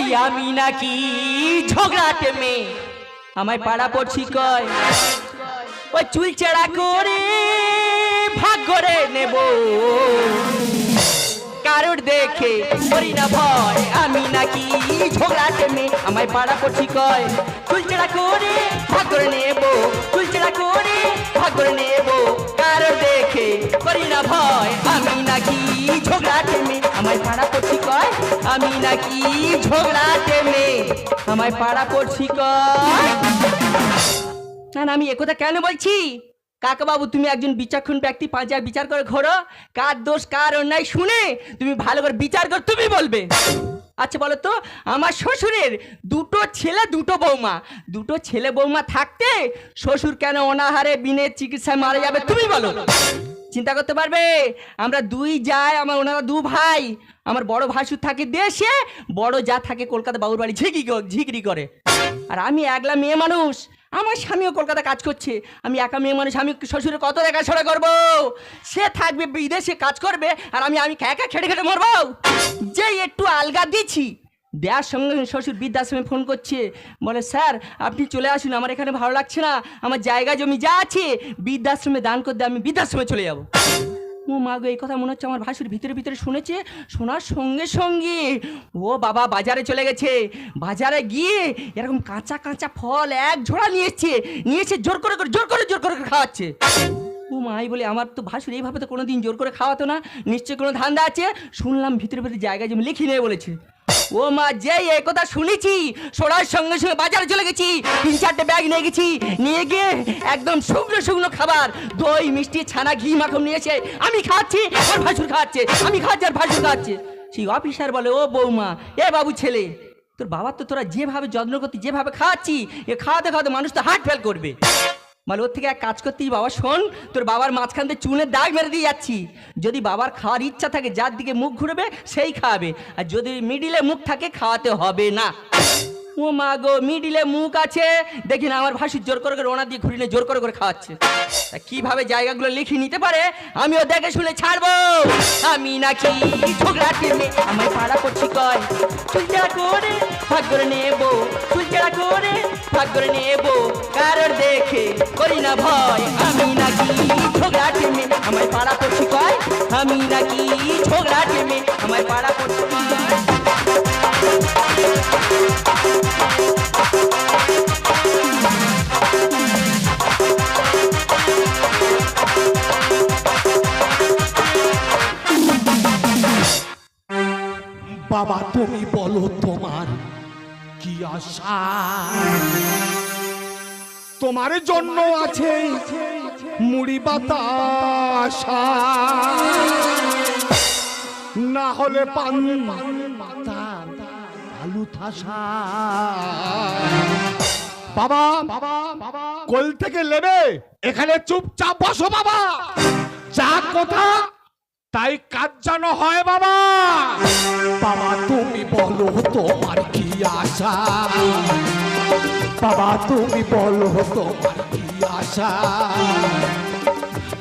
আমি নাকি ঝগড়াটে মেয়ে? আমায় পাড়া পড়ছি কয়? ওই চুল চেড়া করে ভাগ করে নেব। কারোর দেখে করি না ভয়, আমি নাকি ঝগড়াটে মেয়ে? আমায় পাড়া পড়ছি কয়? চুল চেড়া করে ভাগ করে নেব। চুল চেড়া করে ভাগ করে নেব। কারোর দেখে করি না ভয়, আমি আমি নাকি ঝগড়াটে মেয়ে। আমায় পাড়া পড়ছি কয়? না না, আমি একথা কেন বলছি? কাকা বাবু তুমি একজন বিচক্ষণ ব্যক্তি পাঁচার বিচার করে ঘোরো। কার দোষ, কার অন্যায় শুনে তুমি ভালো করে বিচার কর তুমি বলবে। আচ্ছা বলো তো, আমার শ্বশুরের দুটো ছেলে, দুটো বৌমা। দুটো ছেলে বৌমা থাকতে শ্বশুর কেন অনাহারে বিনে চিকিৎসায় মারা যাবে তুমি বলো। চিন্তা করতে পারবে? আমরা দুই যাই, আমার ওনারা দু ভাই। আমার বড় ভাসুর থাকে দেশে, বড় যা থাকে কলকাতা বাবুর বাড়ি ঝিকি ঝিকরি করে। আর আমি একলা মেয়ে মানুষ, আমার স্বামীও কলকাতা কাজ করছে। আমি একা মেয়ে মানুষ, আমি শ্বশুরের কত দেখাশোনা করব? সে থাকবে, বিদেশে কাজ করবে, আর আমি আমি একা খেটে খেটে মরবো? যে একটু আলগা দিচ্ছি দেওয়ার সঙ্গে শ্বশুর বৃদ্ধাশ্রমে ফোন করছে। বলে, স্যার, আপনি চলে আসুন, আমার এখানে ভালো লাগছে না। আমার জায়গা, জমি যা আছে, বৃদ্ধাশ্রমে দান করতে আমি বৃদ্ধাশ্রমে চলে যাব। ও মা গো, এই কথা মনে হচ্ছে আমার ভাসুর ভিতরে ভিতরে শুনেছে। শোনার সঙ্গে সঙ্গে ও বাবা বাজারে চলে গেছে। বাজারে গিয়ে এরকম কাঁচা কাঁচা ফল এক ঝোড়া নিয়ে এসছে। নিয়ে এসে জোর করে করে জোর করে জোর করে খাওয়াচ্ছে। ও মাই বলে আমার তো ভাসুর এইভাবে তো কোনোদিন জোর করে খাওয়াতো না। নিশ্চয়ই কোনো ধান্দা আছে? শুনলাম ভিতরে ভিতরে জায়গায় জমি লিখি নেবে বলেছে। ও মা যেই এই কথা শুনেছি শোনার সঙ্গে সঙ্গে বাজারে চলে গেছি, তিন চারটে ব্যাগ নিয়ে গেছি, নিয়ে গিয়ে একদম শুকনো শুকনো খাবার, দই, মিষ্টি, ছানা, ঘি, মাখন নিয়েছে আমি খাচ্ছি আর ভাসুর খাচ্ছে আমি খাচ্ছি আর ভাসুর খাচ্ছে সেই অফিসার বলে, ও বৌমা, এ বাবু ছেলে, তোর বাবার তো তোরা যেভাবে যত্ন করতি, যেভাবে খাওয়াচ্ছি, এ খাওয়াতে খাওয়াতে মানুষ তো হার্ট ফেল করবে। মানে ওর থেকে এক কাজ করতেই বাবা, শোন, তোর বাবার মাঝখান থেকে চুনে দাগ মেরে দিয়ে যাচ্ছি। যদি বাবার খাওয়ার ইচ্ছা থাকে, যার দিকে মুখ ঘুরবে, সেই খাওয়াবে। আর যদি মিডিলে মুখ থাকে, খাওয়াতে হবে না। ও মা গো, মিডিলে মুখ আছে। দেখি না, আমার ভাসুর জোর করে করে ওনা দিয়ে ঘুরিয়ে জোর করে করে খাওয়াচ্ছে। তা কীভাবে জায়গাগুলো লিখে নিতে পারে, আমিও দেখে শুনে ছাড়বো। আমি নাকি ঝগড়া টেনে আমার পাড়া করছি কয়। চুলচেরা করে ভাগ নেব চুলচেরা করে ভাগ নেব। কারোর দেখে করি না ভয়। আমি নাকি ঝগড়া টেনে আমার পাড়া করছি কয়। আমি নাকি ঝগড়া টেনে আমার পাড়া করছি বাবা তুমি বলো তোমার কি আশা? তোমার জন্য আছে মুড়ি বাতাসা না হলে পান পাতা, আলু থাসা বাবা বাবা বাবা। কোল থেকে নেবে এখানে চুপচাপ বসো, বাবা। যা কথা, তাই কাজ যেন হয়, বাবা। বাবা, তুমি বলো তোমার কি আশা? বাবা, তুমি বলো তোমার কি আশা?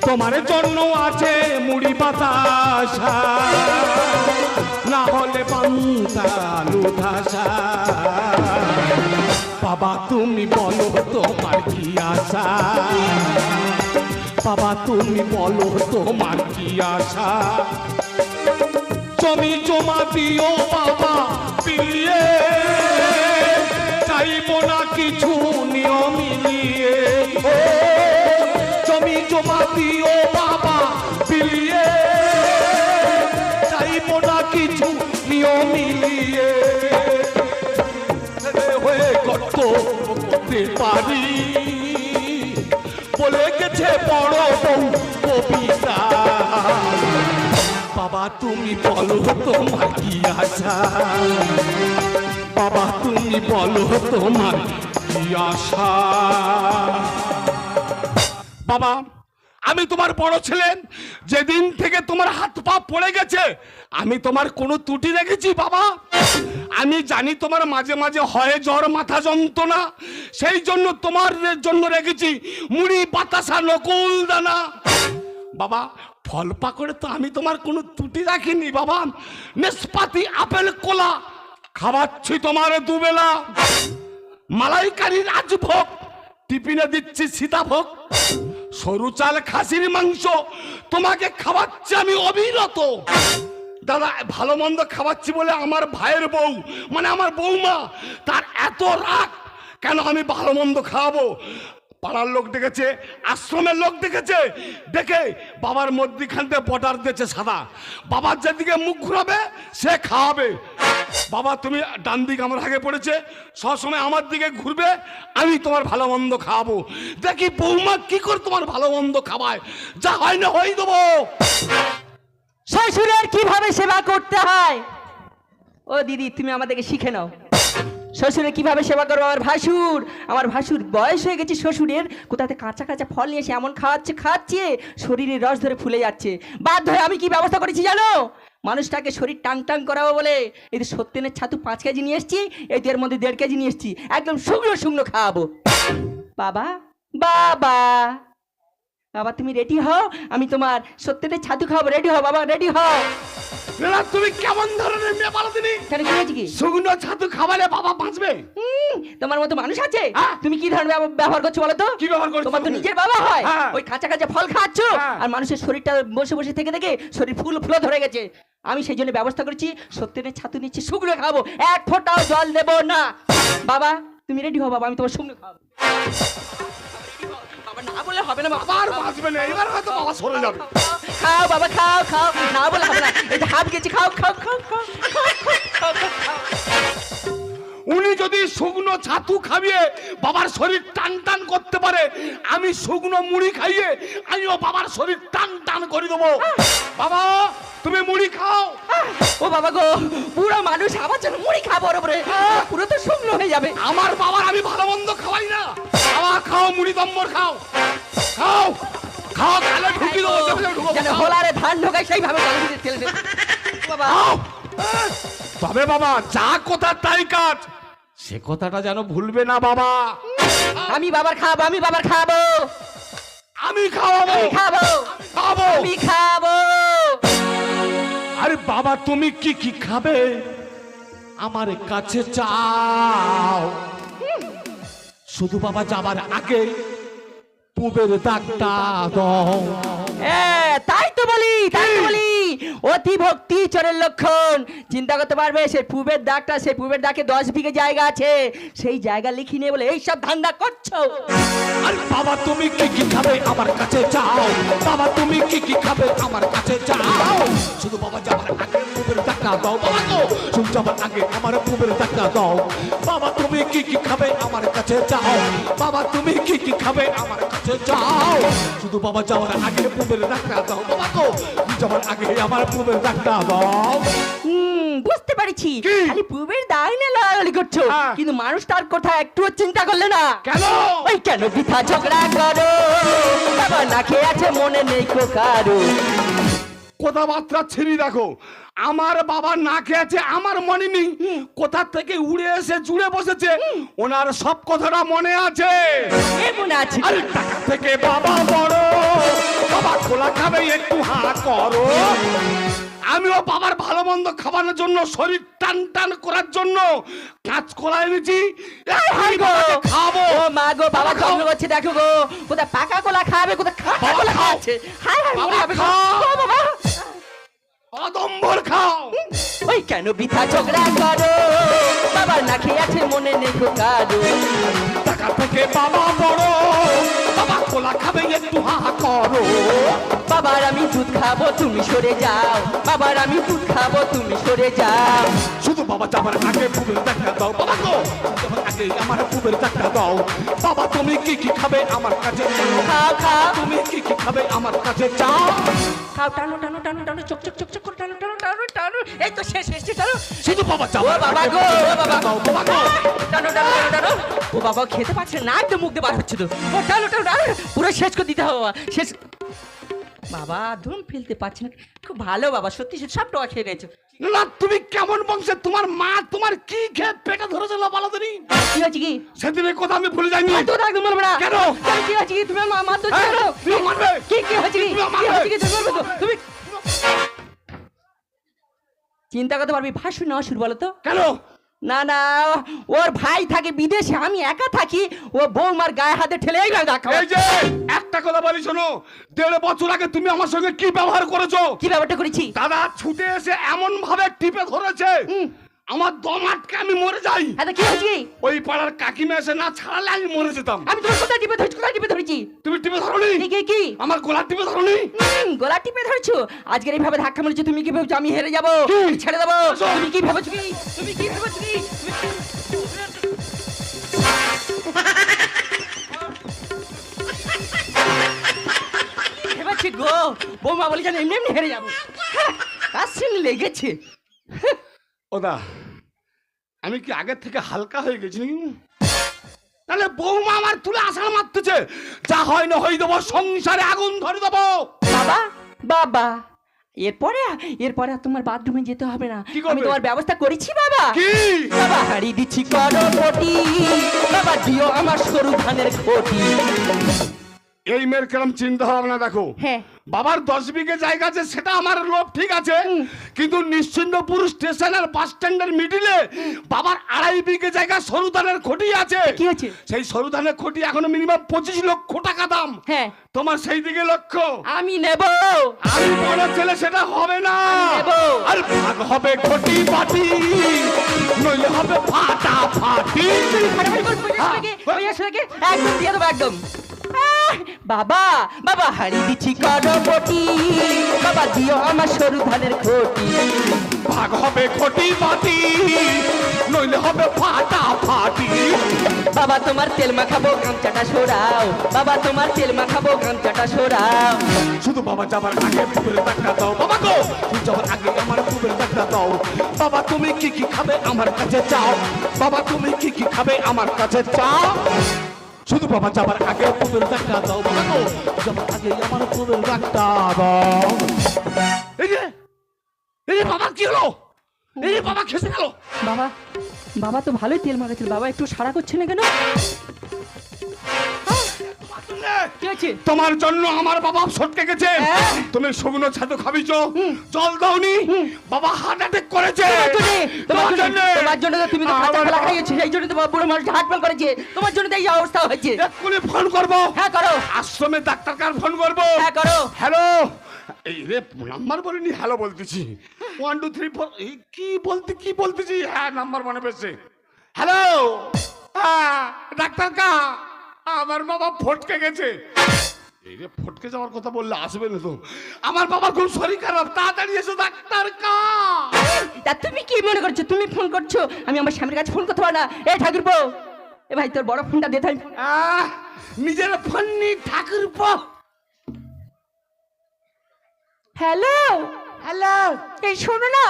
তোমার জন্য আছে মুড়ি বাতাসা না হলে পান্তালু ধাসা বাবা তুমি বলো তোমার কি আশা? বাবা তুমি বলো তোমার কি আশা? জমি জমা দিও বাবা পিলিয়ে চাইব না কিছু নিয়ম মিলিয়ে ও জমি দিও বাবা পিলিয়ে চাইব না কিছু, নিয়ম মিলিয়ে। হয়ে কত করতে পারি বলে গেছে বড় বউ কবিতা। বাবা, তুমি বলো তোমার কি আশা? বাবা, তুমি বলো তোমার কি আশা? বাবা, আমি তোমার বড় ছিলেন যেদিন থেকে তোমার হাত পা পড়ে গেছে, আমি তোমার কোনো ত্রুটি রেখেছি বাবা? আমি জানি তোমার মাঝে মাঝে হয় জ্বর, মাথা যন্ত্রণা। সেই জন্য তোমার জন্য রেখেছি মুড়ি, বাতাসা, নকুল, দানা। বাবা, ফল পাকড়ে তো আমি তোমার কোনো ত্রুটি রাখিনি বাবা। নেসপাতি, আপেল, কোলা খাওয়াচ্ছি তোমার দুবেলা। মালাইকারির রাজভোগ, টিফিনে দিচ্ছি সীতাভোগ। সরু চাল খাসির মাংস, তোমাকে খাওয়াচ্ছি আমি অবিরত। দাদা, ভালো মন্দ খাওয়াচ্ছি বলে আমার ভাইয়ের বউ মানে আমার বৌমা তার এত রাগ, কেন আমি ভালো মন্দ খাওয়াবো? পাড়ার লোক দেখেছে আশ্রমের লোক দেখেছে দেখে বাবার মধ্যিখানতে বটার দিয়েছে সাদা। বাবার যেদিকে মুখ ঘুরাবে, সে খাওয়াবে। বাবা, তুমি ডান দিকে আমার আগে পড়েছে, সবসময় আমার দিকে ঘুরবে, আমি তোমার ভালো মন্দ খাওয়াবো। দেখি বৌমা কি করে তোমার ভালো মন্দ খাওয়ায়। যা হয় না হয়ে দেবো। শ্বশুরের কীভাবে সেবা করতে হয়? ও দিদি, তুমি আমাদেরকে শিখে নাও। শ্বশুরের কীভাবে সেবা করব? আমার ভাসুর আমার ভাসুর বয়স হয়ে গেছে শ্বশুরের। কোথাতে কাঁচা কাঁচা ফল নিয়ে এসে এমন খাওয়াচ্ছে, খাচ্ছে, শরীরের রস ধরে ফুলে যাচ্ছে। বাধ্য হয়ে আমি কি ব্যবস্থা করেছি জানো? মানুষটাকে শরীর টাং টাং করাবো বলে এই সত্যেনের ছাতু পাঁচ কেজি নিয়ে এসছি, এই এর মধ্যে দেড় কেজি নিয়ে এসছি। একদম শুকনো শুকনো খাওয়াবো। বাবা বাবা। বাবা তুমি রেডি হও? আমি তোমার সত্যেনের ছাতু খাওয়াবো। রেডি হও বাবা রেডি হও। না তুমি কেমন ধরনের মেয়ে বলো তিনি কেন কি হয়েছে কি? শুকনো ছাতু খাবারে বাবা বাঁচবে। তোমার মতো মানুষ আছে? হ্যাঁ। তুমি কি ধরনের ব্যবহার করছ বলো তো? কি ব্যবহার করছি তোমার তো নিজের বাবা হয়। হ্যাঁ। ওই কাঁচা কাঁচা ফল খাচ্ছ হ্যাঁ। আর মানুষের শরীরটা বসে বসে থেকে থেকে শরীর ফুল ফুলে ধরে গেছে। আমি সেই জন্য ব্যবস্থা করেছি সত্যেনের ছাতু নিচ্ছি শুকনো খাব এক ফোঁটাও জল দেবো না। বাবা তুমি রেডি হও বাবা আমি তোমার শুকনো খাব না বলে হবে না বাবা। আর বাঁচবে না এবার হয়তো বাবা সরে যাবে। খাও বাবা খাও খাও না বলে হবে না। এই যে হাত গেছি খাও খাও খাও খাও খাও, খাও, খাও, খাও। উনি যদি শুকনো ছাতু খাইয়ে বাবার শরীর টান টান করতে পারে আমি শুকনো মুড়ি খাইয়ে আমিও বাবার শরীর টান টান করে দেবো। বাবা তুমি মুড়ি খাও। ও বাবা গো পুরো মানুষ আমার জন্য মুড়ি খাব ওর উপরে। পুরো তো শুকনো হয়ে যাবে। আমার বাবার আমি ভালো মন্দ খাওয়াই না। বাবা খাও মুড়ি দম্বর খাও। খাও। খাও গালে ঢুকি দেবো ঢুকো, যেন। হোলারে ধান ঢোকায় সেইভাবে গালি দেবে। বাবা। তবে বাবা যা কথা তাই কাজ। সে কথাটা যেন ভুলবে না বাবা। আমি বাবার খাব আমি বাবার খাব। আমি খাওয়াবো। খাব। খাব। আমি খাব। আরে বাবা তুমি কি কি খাবে? আমার কাছে চাও। শুধু বাবা যাবার আগে পুবের দাগটা দাও। তাই তো বলি তাই তো বলি। অতি ভক্তি চরের লক্ষণ। চিন্তা করতে পারবে সেই পূবের দাগটা সেই পূবের দাগে দশ বিঘে জায়গা আছে। সেই জায়গা লিখি নিয়ে বলে এইসব ধান্দা করছ? আরে বাবা তুমি কি কি খাবে আমার কাছে চাও বাবা তুমি কি কি খাবে আমার কাছে চাও শুধু বাবা যাবার আগে পুবের দাগটা দাও। বাবা গো শুধু যাবার আগে আমার পুবের দাগটা দাও। বাবা তুমি কি কি খাবে আমার কাছে চাও বাবা তুমি কি কি খাবে আমার কাছে চাও শুধু বাবা যাওয়ার আগে পুবের দাগটা দাও। বাবা গো তুমি যাবার আগে আমার পুবের দাগটা দাও। হুম বুঝতে পারছি? খালি পূবের দাগ নিয়ে লড়ালড়ি করছ। হ্যাঁ। কিন্তু মানুষ তার কথা একটুও চিন্তা করলে না। কেন? ওই কেন বৃথা ঝগড়া করো? বাবা না খেয়ে আছে মনে নেই কো কারও কথাবার্তা ছিঁড়ি দেখো। আমার বাবা না খেয়েছে আমার মনে নেই। কোথা থেকে উড়ে এসে জুড়ে বসেছে ওনার সব কথাটা মনে আছে। আরে টাকা থেকে বাবা বড়। বাবা খোলা খাবে একটু হা করো। আমিও বাবার ভালো মন্দ খাবারের জন্য শরীর টান টান করার জন্য কাজ করা এনেছি। খাব ও মা গো বাবা খাও। যত্ন করছে দেখো গো। কোথায় পাকা কলা খাবে কোথায় খাটা বাবা কলা। খাচ্ছে। হাই হাই মরে অদম্বর খাও। ওই কেন বৃথা ঝগড়া করো? বাবা না খেয়ে আছে মনে নেই কারও টাকা থেকে বাবা বড়। বাবা খোলা খাবে একটু হা করো। বাবার আমি দুধ খাব তুমি সরে যাও। বাবার আমি দুধ খাব তুমি সরে যাও। শুধু বাবা যাবার আগে পুবের দেখা দাও। বাবা গো আগে আমার পুবের দেখা দাও। বাবা তুমি কি কি খাবে আমার কাছে খাও খাও। তুমি কি কি খাবে আমার কাছে চাও। খাও টানো টানো টানো টানো চক চক চক চক করে টানো টানো টানো টানো। এই তো শেষ শেষ টানো। শুধু বাবা ও যাবার বাবা গো বাবা দাও। বাবা গো। টানো টানো টানো টানো। ও বাবা খেতে পারছে না একদম মুখ দিয়ে বার হচ্ছে তো ও টানো টানো পুরো শেষ করে দিতে হবে বাবা শেষ। বাবা ধুম ফেলতে পারছি না। খুব ভালো বাবা সত্যি সত্যি সব টাকা খেয়ে না তুমি কেমন বংশে তোমার মা তোমার কি খেয়ে পেটে ধরেছিল বলো তুমি কি কি? সেদিনের কথা আমি ভুলে যাইনি। তো বলবে না। কেন? কি কি? তুমি মা তো হ্যাঁ, তুমি মারবে। কি কি কি? তুমি কি মারবে। হয়েছে কি? তুমি চিন্তা করতে পারবি ভাসুর না শুরু বলো তো। কেন? না না ওর ভাই থাকে বিদেশে আমি একা থাকি ও বৌমার গায়ে হাতে ঠেলে এই দেখো এই যে একটা কথা বলি শোনো দেড় বছর আগে তুমি আমার সঙ্গে কি ব্যবহার করেছ? কি ব্যাপারটা করেছি? দাদা ছুটে এসে এমন ভাবে টিপে ধরেছে। আমার দম আটকে আমি মরে যাই। হ্যাঁ কি হয়েছে ওই পাড়ার কাকিমা এসে না ছাড়ালে আমি মরে যেতাম। আমি তোমার কোথায় টিপে ধরেছি কোথায় টিপে ধরেছি? তুমি টিপে ধরনি? কি কি কি? আমার গোলা টিপে ধরনি? গলা টিপে ধরছো? আজকের এইভাবে ধাক্কা মেরেছো তুমি কি ভেবেছো আমি হেরে যাব? ছেড়ে দেবো। তুমি কি ভেবেছো কি? তুমি কি ভেবেছো কি? ভেবেছি গো বৌমা বলে যেন এমনি এমনি হেরে যাব। হ্যাঁ, কার সঙ্গে লেগেছে। ওদা আমি কি আগের থেকে হালকা হয়ে গেছি নাকি? তাহলে বৌমা আমার তুলে আষাঢ় মারতেছে। যা হয় না হয়ে দেবো সংসারে আগুন ধরে দেবো। বাবা বাবা এরপরে এরপরে আর তোমার বাথরুমে যেতে হবে না। আমি তোমার ব্যবস্থা করেছি বাবা। কি? বাবা হাড়ি দিচ্ছি করবটি বাবা দিও আমার সরু ধানের খটি এই মেয়ের কেরম চিন্তা ভাবনা দেখো। হ্যাঁ। বাবার দশ বিঘে জায়গা আছে সেটা আমার লোভ ঠিক আছে? কিন্তু নিশ্চিন্দপুর স্টেশনের বাস স্ট্যান্ডের মিডিলে বাবার আড়াই বিঘে জায়গা সরুধানের খটি আছে। কি হয়েছে সেই সরুধানের খটি এখনও মিনিমাম পঁচিশ লক্ষ টাকা দাম। হ্যাঁ। তোমার সেই দিকে লক্ষ্য? আমি নেব। আমি বড় ছেলে সেটা হবে না। আর ভাগ হবে খটি পাটি নইলে হবে ফাটা ফাটি। হ্যাঁ। একদম দিয়ে দেবো একদম। বাবা বাবা হারি দিচ্ছি করবটি বাবা দিও আমার সরু ধানের খটি। ভাগ হবে খটি পাটি নইলে হবে ফাটা ফাটি। বাবা তোমার তেল মাখাবো গামচাটা সরাও। বাবা তোমার তেল মাখাবো গামচাটা সরাও। শুধু বাবা যাবার আগে পুকুরে ডাক্তার দাও। বাবা গো তুই যাবার আগে আমার পুকুরে ডাক্তার দাও। বাবা তুমি কি কি খাবে আমার কাছে চাও? বাবা তুমি কি কি খাবে আমার কাছে চাও? শুধু বাবা যাবার আগে ডাক্তার দাও বলো যাবার আগে আমার ডাক্তার দাও। এই যে এই যে বাবা, কি হলো? এই যে বাবা, খেসে গেল। বাবা বাবা তো ভালোই তেল মাখাচ্ছিল। বাবা একটু সারা করছে না কেন? তোমার জন্য আমার বাবা সটকে গেছে। হ্যাঁ? তুমি শুকনো ছাতু খাবিছো। জল দাওনি। বাবা হার্ট অ্যাটাক করেছে। তোমার জন্য তোমার জন্য। তুমি তো কলা বাবা- খাইয়েছো সেই জন্য তো বুড়ো মানুষ হাট পাল করেছে। তোমার জন্য এই অবস্থা হয়েছে। এক্ষুনি ফোন করব। হ্যাঁ করো। আশ্রমে ডাক্তার কার ফোন করব। হ্যাঁ করো। হ্যালো এই রে নাম্বার বলিনি হ্যালো বলতেছি। ওয়ান টু থ্রি ফোর এই কি বলতে কি বলতেছি? হ্যাঁ নাম্বার মনে পেয়েছে হ্যালো হ্যাঁ ডাক্তার কা আমার বাবা ফটকে গেছে। এই রে ফটকে যাওয়ার কথা বললে আসবে না তো। আমার বাবার খুব শরীর খারাপ তাড়াতাড়ি এসো ডাক্তার কা তা তুমি কি মনে করছ? তুমি ফোন করছ? আমি আমার স্বামীর কাছে ফোন করতে পারো না। এই ঠাকুরপো এ ভাই তোর বড় ফোনটা দে তো আমি আহ, নিজের ফোন নি ঠাকুর পো হ্যালো? হ্যালো? এই শোনো না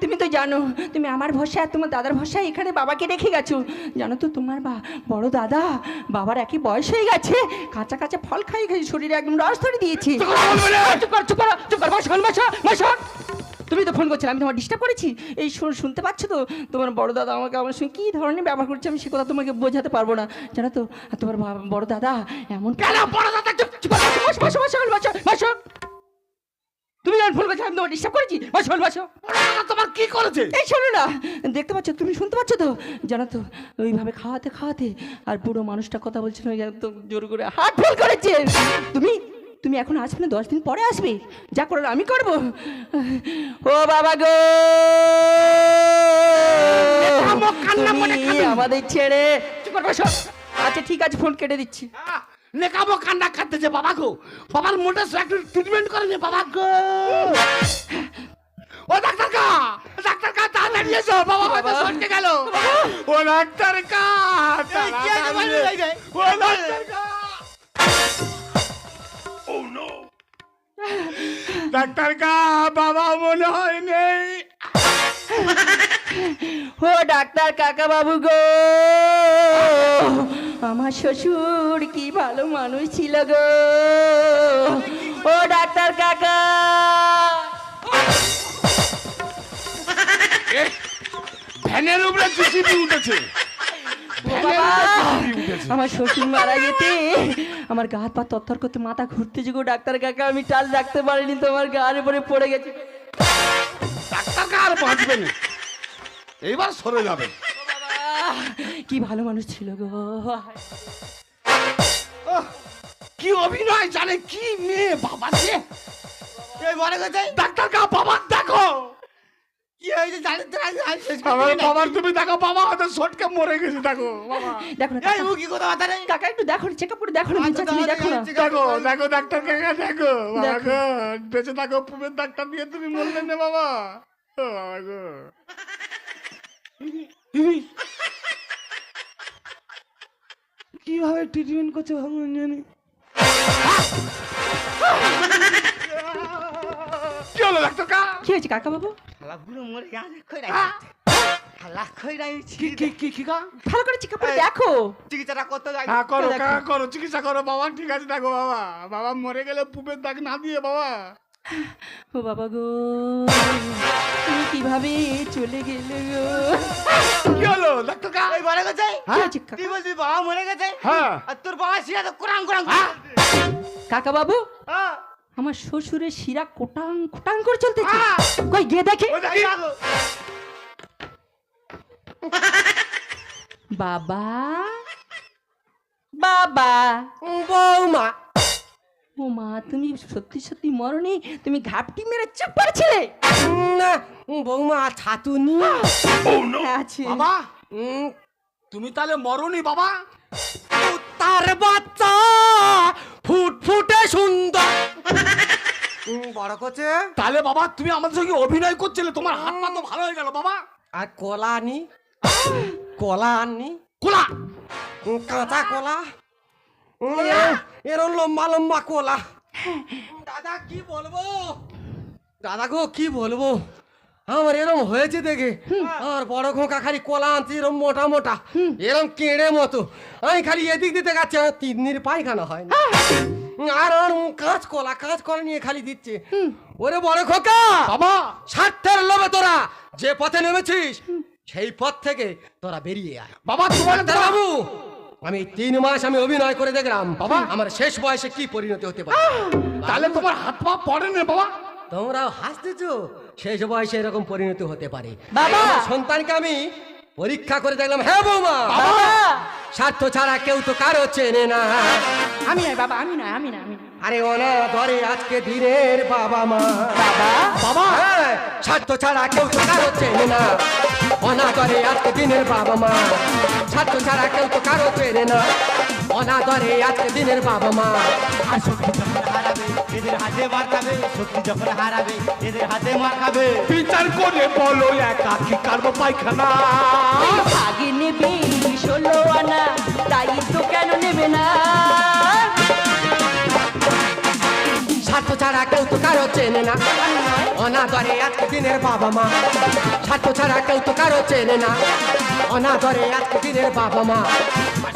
তুমি তো জানো তুমি আমার ভরসা আর তোমার দাদার ভরসা এখানে বাবাকে রেখে গেছো। জানো তো তোমার বা বড় দাদা বাবার একই বয়স হয়ে গেছে কাঁচা কাঁচা ফল খাই খাই শরীরে একদম রস ধরে দিয়েছি। চুপ কর চুপ কর চুপ কর বসো বসো বসো। তুমি তো ফোন করছিলে আমি তোমার ডিস্টার্ব করেছি। এই শোন- শুনতে পাচ্ছ তো? তোমার বড় দাদা আমাকে আমার সঙ্গে কী ধরনের ব্যবহার করছে আমি সে কথা তোমাকে বোঝাতে পারব না। জানো তো আর তোমার বড় দাদা এমন কেন বড় দাদা চুপ চুপ বসো বসো বসো বসো। তুমি যখন ফোন করছ আমি তোমার ডিস্টার্ব করেছি? বসো বসো তোমার কি করেছে? এই শোনো না দেখতে পাচ্ছ তুমি শুনতে পাচ্ছ তো? জানো তো ওইভাবে খাওয়াতে খাওয়াতে আর পুরো মানুষটা কথা বলছিল একদম জোর করে হাত ফেল করেছে। তুমি তুমি এখন আসবে না দশ দিন পরে আসবে। যা করার আমি করব। ও বাবা গো! করে আমাদের ছেড়ে করে আচ্ছা ঠিক আছে ফোন কেটে দিচ্ছি। নেকাবো কান্না কাঁদতেছে বাবা গো। বাবার মোটা একটু ট্রিটমেন্ট করে নে বাবা গো। ও ডাক্তার কা ডাক্তার কা তাড়াতাড়ি এসো বাবা হয়তো বাবা। সরকে গেল। ও ডাক্তার কা? ও ডাক্তার কা। ও নো ডাক্তার কা বাবা মনে হয় নেই। ও ডাক্তার কাকা বাবু গো। আমার শ্বশুর কি ভালো মানুষ ছিল গো? ও ডাক্তার কাকা। ভ্যানের উপরে জিসিবি উঠেছে। আমার শ্বশুর মারা গেছে। আমার গা হাত পা তত্তর করতে মাথা ঘুরতেছে গো ডাক্তার কাকা। আমি টাল রাখতে পারিনি তোমার গার উপরে পড়ে গেছে। ডাক্তার কা আর বাঁচবে না? এইবার সরে যাবে কি ভালো মানুষ ছিল গো। কি অভিনয় জানে কি মেয়ে বাবা যে। এই বড় কথা ডাক্তার কা বাবা দেখো। কি হয়েছে জানি তো? আমি আমি শেষ আমার বাবার তুমি দেখো বাবা হয়তো মরে গেছে দেখো বাবা। দেখো না এই কাকা, ও কি কথা কথা নেই। কাকা একটু দেখো চেক আপ করে দেখো না বিচার দেখো না। দেখো দেখো ডাক্তার কাকা দেখো বাবা দেখো। গো বেঁচে থাকো পুবের ডাক্তার দিয়ে তুমি মরলে না বাবা। ও বাবা গো। কীভাবে ট্রিটমেন্ট করছে ভগবান জানে? কি হলো ডাক্তার কা কি হয়েছে কাকা বাবু শালা বুড়ো মরে গেছে কই হ্যাঁ? রাখি শালা কই রাখি কি কি কি কি কা ভালো করে চেক এই। দেখো। চিকিৎসাটা করতে যাই হ্যাঁ করো। কাকা করো চিকিৎসা করো বাবা ঠিক আছে দেখো বাবা। বাবা মরে গেলে পুপের দাগ না দিয়ে বাবা। ও বাবা গো তুমি কীভাবে চলে গেলে গো? কি হলো? ডাক্তার কা এই বড় কথা কি হয়েছে তুই বলছিস? বাবা মরে গেছে? হ্যাঁ। আর তোর বাবা শিয়া তো কোরআন কোরআন হ্যাঁ? কাকা বাবু হ্যাঁ। আমার শ্বশুরের শিরা কোটাং কোটাং করে চলতেছে। আহ! কই গিয়ে দেখে। ওই বাবা। বাবা। বৌমা। ও মা তুমি সত্যি সত্যি মরনি? তুমি ঘাপটি মেরে চুপ করেছিলে? না বৌমা ছাতুনি। হ্যাঁ, আছে। বাবা তুমি তাহলে মরনি বাবা? তার বাচ্চা ফুটফুটে সুন্দর। উম, বড় করছে তাহলে বাবা তুমি আমাদের সঙ্গে অভিনয় করছিলে তোমার হাত পা তো ভালো হয়ে গেল বাবা। আর কলা আনি কলা আনি কলা? কাঁচা কলা। এরম- লম্বা লম্বা কলা। দাদা কি বলব? দাদা গো কি বলব? আমার এরম হয়েছে দেখে। আর বড় খোকা খালি কলা আনছে এরম মোটা মোটা। এরম কেড়ে মতো। আমি খালি এদিক দিতে গেছি আমার তিন দিন পায়খানা হয় না। আর আর কাঁচ কলা কাঁচ কলা নিয়ে খালি দিচ্ছে। ওরে বড় খোকা! বাবা! স্বার্থের লোভে তোরা যে পথে নেমেছিস সেই পথ থেকে তোরা বেরিয়ে আয়। বাবা তোমার বাবু আমি তিন মাস আমি অভিনয় করে দেখলাম। বাবা। আমার শেষ বয়সে কি পরিণতি হতে পারে? তাহলে তোমার হাত পা পড়ে না বাবা। তোমরাও হাসতেছো? শেষ বয়সে এরকম পরিণতি হতে পারে। বাবা! সন্তানকে আমি পরীক্ষা করে দেখলাম হ্যাঁ বৌমা বাবা। স্বার্থ ছাড়া কেউ তো কারও চেনে না। আমি নয় বাবা আমি নয় আমি না আমি না। আরে ওনা ধরে আজকে দিনের বাবা মা। বাবা। বাবা। হ্যাঁ, স্বার্থ ছাড়া কেউ তো কারও চেনে না। অনাদরে আজকে দিনের বাবা মা। স্বার্থ ছাড়া কেউ তো কারও চেনে না। অনাদরে আজকে দিনের বাবা মা। আর শক্তি যখন হারাবে এদের হাতে মার খাবে শক্তি যখন হারাবে এদের হাতে মার খাবে বিচার করে বলো একা কি কারবো পায়খানা? আগে নেবে ষোলো আনা দায়িত্ব কেন নেবে না? স্বার্থ ছাড়া তো কারও চেনে না। অনাদরে আজকে দিনের বাবা মা। স্বার্থ ছাড়া কেউ তো কারও চেনে না। অনাদরে আজকে দিনের বাবা মা।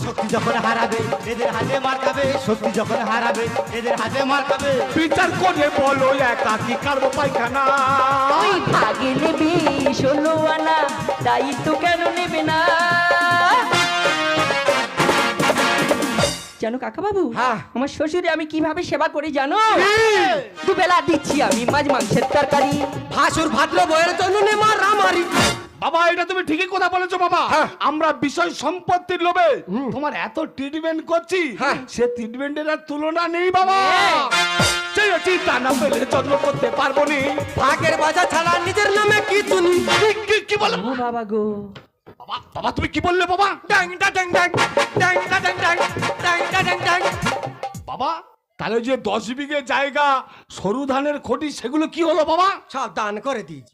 শক্তি যখন হারাবে এদের হাতে মার খাবে। শক্তি যখন হারাবে এদের হাতে মার খাবে। বিচার করে বলো একা কি কারবো পায়খানা? ওই ভাগে নেবে ষোলো আনা দায়িত্ব কেন নেবে না? জানো কাকা বাবু হ্যাঁ। আমার শ্বশুরে আমি কীভাবে সেবা করি জানো? দুবেলা দিচ্ছি আমি মাছ মাংসের তরকারি। ভাসুর ভাদ্র বয়ের জন্য নে মা রামারি। বাবা এটা তুমি ঠিকই কথা বলেছ বাবা। হ্যাঁ। আমরা বিষয় সম্পত্তির লোভে তোমার এত ট্রিটমেন্ট করছি হ্যাঁ। সে ট্রিটমেন্টের আর তুলনা নেই বাবা। চেয়েছি তা না পেলে যত্ন করতে পারব নি। ভাগের বাজা ছাড়া নিজের নামে কি- কি- কি বলো? বাবা গো। বাবা বাবা তুমি কি বললে বাবা ড্যাং ড্যাং ড্যাং ড্যাং ড্যাং ড্যাং ড্যাং ড্যাং ড্যাং বাবা তাহলে যে দশ বিঘে জায়গা সরু ধানের খটি সেগুলো কি হলো বাবা সব দান করে দিয়েছি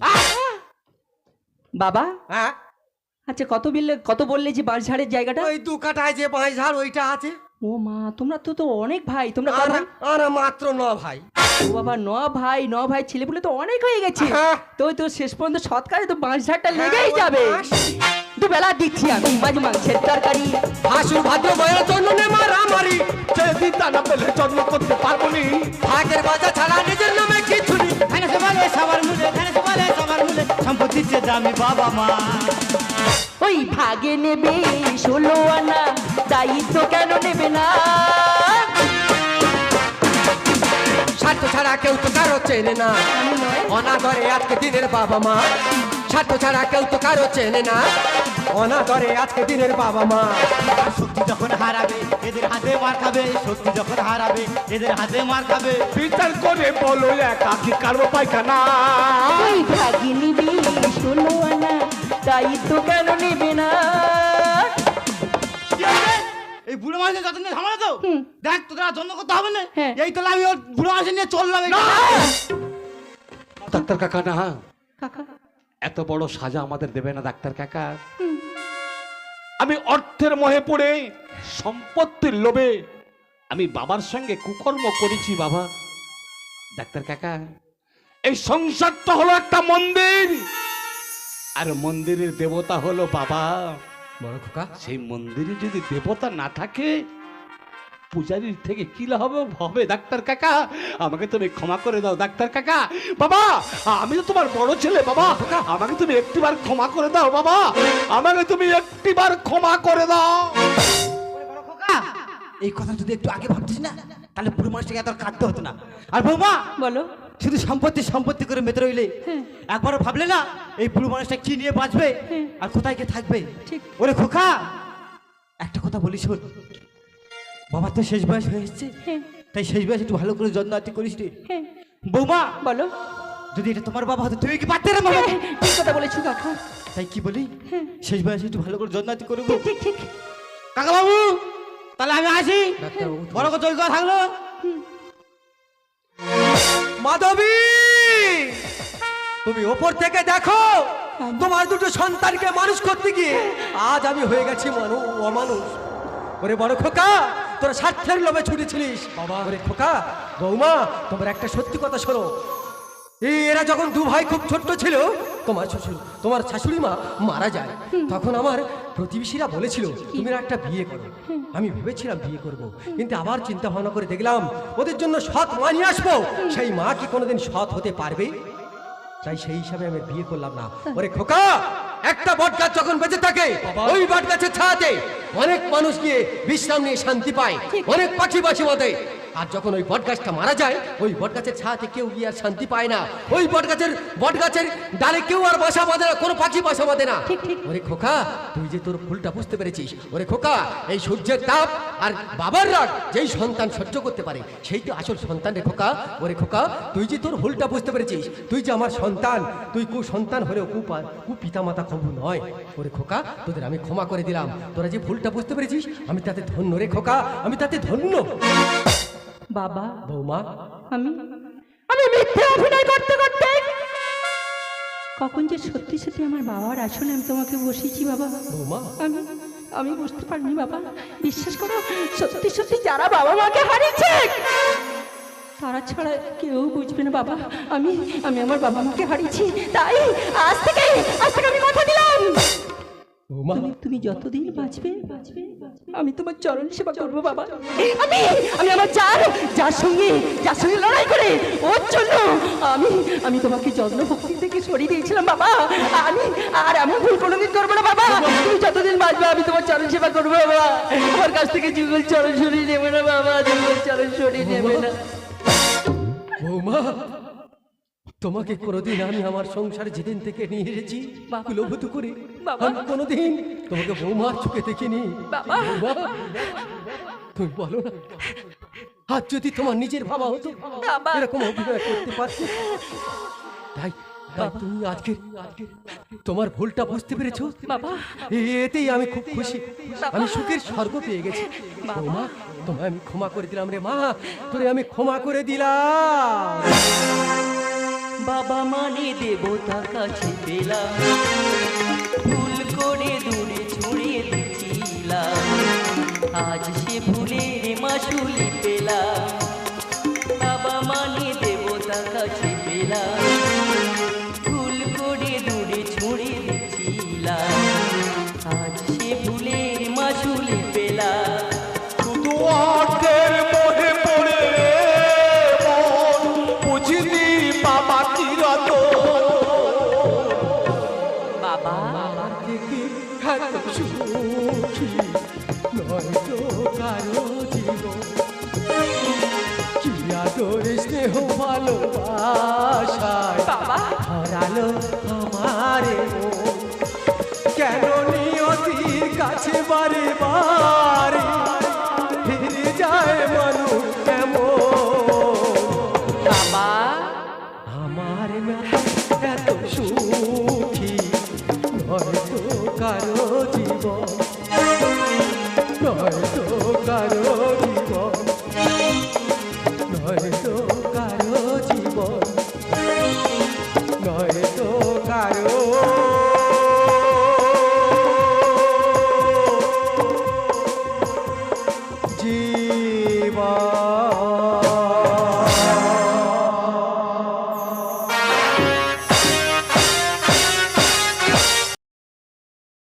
বাবা হ্যাঁ আচ্ছা কত বললে কত বললে যে বাঁশঝাড়ের জায়গাটা ওই দু কাটায় যে পাঁচ ঝাড় ওইটা আছে ও মা তোমরা তো তো অনেক ভাই তোমরা আর মাত্র ন ভাই ও বাবা ন ভাই ন ভাই ছেলে বলে তো অনেক হয়ে গেছে হ্যাঁ। তো তো শেষ পর্যন্ত সৎকারে তো বাঁশ ঝাড়টা লেগেই যাবে বাঁশ। দুবেলা দিচ্ছি আমি মাঝে মাংসের তরকারি। ভাসুর ভাদ্র বয়ের জন্য নে তা না পেলে যত্ন করতে পারব নি ভাগের বাজা ছাড়া নিজের নামে কিছু নেই। ধানে সবালে সবার মূলে ধানে সবালে সবার মূলে সম্পত্তির চেয়ে দামি বাবা মা। ওই ভাগে নেবে ষোলো আনা দায়িত্ব কেন নেবে না? স্বার্থ ছাড়া কেউ তো কারও চেনে না। অনাদরে আজকে দিনের বাবা মা। স্বার্থ ছাড়া কেউ তো কারও চেনে না। অনাদরে আজকে দিনের বাবা মা। শক্তি যখন হারাবে এদের হাতে মার খাবে শক্তি যখন হারাবে এদের হাতে মার খাবে। বিচার করে বলো একাকি কারও পায়খানা? ওই ভাগি নিবি ষোলো আনা দায়িত্ব কেন নেবে না? কি? এই বুড়ো মানুষের যতদিন সামনে তো? দেখ তোদের আর জন্ম করতে হবে না। হ্যাঁ। এই তো আমি ওর বুড়ো মানুষের নিয়ে চললাম ডাক্তার কাকা না? কাকা এত বড় সাজা আমাদের দেবে না ডাক্তার কাকা। আমি অর্থের মহে পড়ে সম্পত্তির লোভে আমি বাবার সঙ্গে কুকর্ম করেছি বাবা। ডাক্তার কাকা এই সংসারটা হলো একটা মন্দির আর মন্দিরের দেবতা হলো বাবা। বড় খোকা। সেই মন্দিরে যদি দেবতা না থাকে পূজারীর থেকে কি লাভ হবে হবে ডাক্তার কাকা? আমাকে তুমি ক্ষমা করে দাও ডাক্তার কাকা। বাবা আমি তো তোমার বড় ছেলে বাবা। আমাকে তুমি একটিবার ক্ষমা করে দাও বাবা। আমাকে তুমি একটিবার ক্ষমা করে দাও। ওরে বড় খোকা, এই কথা যদি একটু আগে ভাবতিস না তাহলে বুড়ো মানুষটাকে এত কাটতে হতো না। আর বৌমা বলো। শুধু সম্পত্তি সম্পত্তি করে মেতে রইলে একবারও ভাবলে না এই বুড়ো মানুষটা কি নিয়ে বাঁচবে আর কোথায় গিয়ে থাকবে? ঠিক। ওরে খোকা একটা কথা বলি শোন। বাবা তো শেষ বয়স হয়ে এসছে তাই শেষ বয়স একটু ভালো করে যত্ন আত্মি করিস রে বৌমা বলো। যদি এটা তোমার বাবা হতো তুমি কি পারতে রে বাবা? ঠিক কথা বলেছ কাকা। তাই কি বলি? শেষ বয়সে একটু ভালো করে যত্ন আত্মি করব। ঠিক ঠিক কাকা বাবু তাহলে আমি আসি। বড় কথা কথা থাকল। মাধবী তুমি ওপর থেকে দেখো তোমার দুটো সন্তানকে মানুষ করতে গিয়ে আজ আমি হয়ে গেছি মানুষ অমানুষ। ওরে বড় খোকা তোরা স্বার্থের লোভে ছুটেছিলিস। বাবা। ওরে খোকা বৌমা তোমার একটা সত্যি কথা শোনো। এই এরা যখন দু ভাই খুব ছোট্ট ছিল তোমার শ্বশুর তোমার শাশুড়ি মা মারা যায়। তখন আমার প্রতিবেশীরা বলেছিল তুমি একটা বিয়ে করো। আমি ভেবেছিলাম বিয়ে করব কিন্তু আবার চিন্তা ভাবনা করে দেখলাম ওদের জন্য সৎ মা নিয়ে আসব? সেই মা কি কোনোদিন সৎ হতে পারবে? তাই সেই হিসাবে আমি বিয়ে করলাম না। ওরে খোকা একটা বট গাছ যখন বেঁচে থাকে ওই বট গাছের ছায়াতে অনেক মানুষ গিয়ে বিশ্রাম নিয়ে শান্তি পায়। অনেক পাখি বাসি মতে আর যখন ওই বট গাছটা মারা যায় ওই বট গাছের ছায়াতে কেউ গিয়ে আর শান্তি পায় না। ওই বট গাছের বট গাছের ডালে কেউ আর বাসা বাঁধে না কোনো পাখি বাসা বাঁধে না। ওরে খোকা তুই যে তোর ভুলটা বুঝতে পেরেছিস ওরে খোকা এই সূর্যের তাপ আর বাবার রাগ যেই সন্তান সহ্য করতে পারে সেই তো আসল সন্তান রে খোকা। ওরে খোকা তুই যে তোর ভুলটা বুঝতে পেরেছিস তুই যে আমার সন্তান তুই কু সন্তান হলেও কু কু পিতামাতা কবু নয়। ওরে খোকা তোদের আমি ক্ষমা করে দিলাম। তোরা যে ভুলটা বুঝতে পেরেছিস আমি তাতে ধন্য রে খোকা আমি তাতে ধন্য। বাবা বৌমা। আমি। আমি মিথ্যে অভিনয় করতে করতে। কখন যে সত্যি সত্যি আমার বাবার আসলে আমি তোমাকে বসেছি বাবা। বৌমা। আমি আমি বুঝতে পারিনি বাবা। বিশ্বাস করো সত্যি সত্যি যারা বাবা মাকে হারিয়েছে তারা ছাড়া কেউ বুঝবে না বাবা। আমি আমি আমার বাবা মাকে হারিয়েছি। তাই আজ থেকে আজ থেকে আমি কথা দিলাম। তুমি তুমি যতদিন বাঁচবে বাঁচবে আমি তোমার চরণ সেবা করব বাবা। আমি আমি আমার যার যার সঙ্গে যার সঙ্গে লড়াই করে ওর জন্য আমি আমি তোমাকে যত্ন ভক্তি থেকে সরিয়ে দিয়েছিলাম বাবা। আমি আর এমন ভুল কোনোদিন করব না বাবা। তুমি যতদিন বাঁচবে আমি তোমার চরণ সেবা করব বাবা। আমার কাছ থেকে যুগল চরণ সরিয়ে নেবে না বাবা। যুগল চরণ সরিয়ে নেবে না। বৌমা তোমাকে কোনোদিন আমি আমার সংসার যেদিন থেকে নিয়ে এসেছি। কুলভূত করে। আমি কোনোদিন তোমাকে বৌমার চোখে দেখিনি। বাবা। তুমি বলো না। আজ যদি তোমার নিজের বাবা হতো এরকম অভিনয় করতে পারতে। তাই তাই তুমি আজকে তোমার ভুলটা বুঝতে পেরেছ? বাবা। এতেই আমি খুব খুশি। আমি সুখের স্বর্গ পেয়ে গেছি। বৌমা তোমায় আমি ক্ষমা করে দিলাম রে মা। তোরে আমি ক্ষমা করে দিলাম। বাবা মানে দেবতা কাছে পেলাম। করে দূরে ছড়িয়ে দিচ্ছিলাম। আজ সে ফুলের মাসুলি পেলাম। ভালোবাসায়। বাবা। হারালো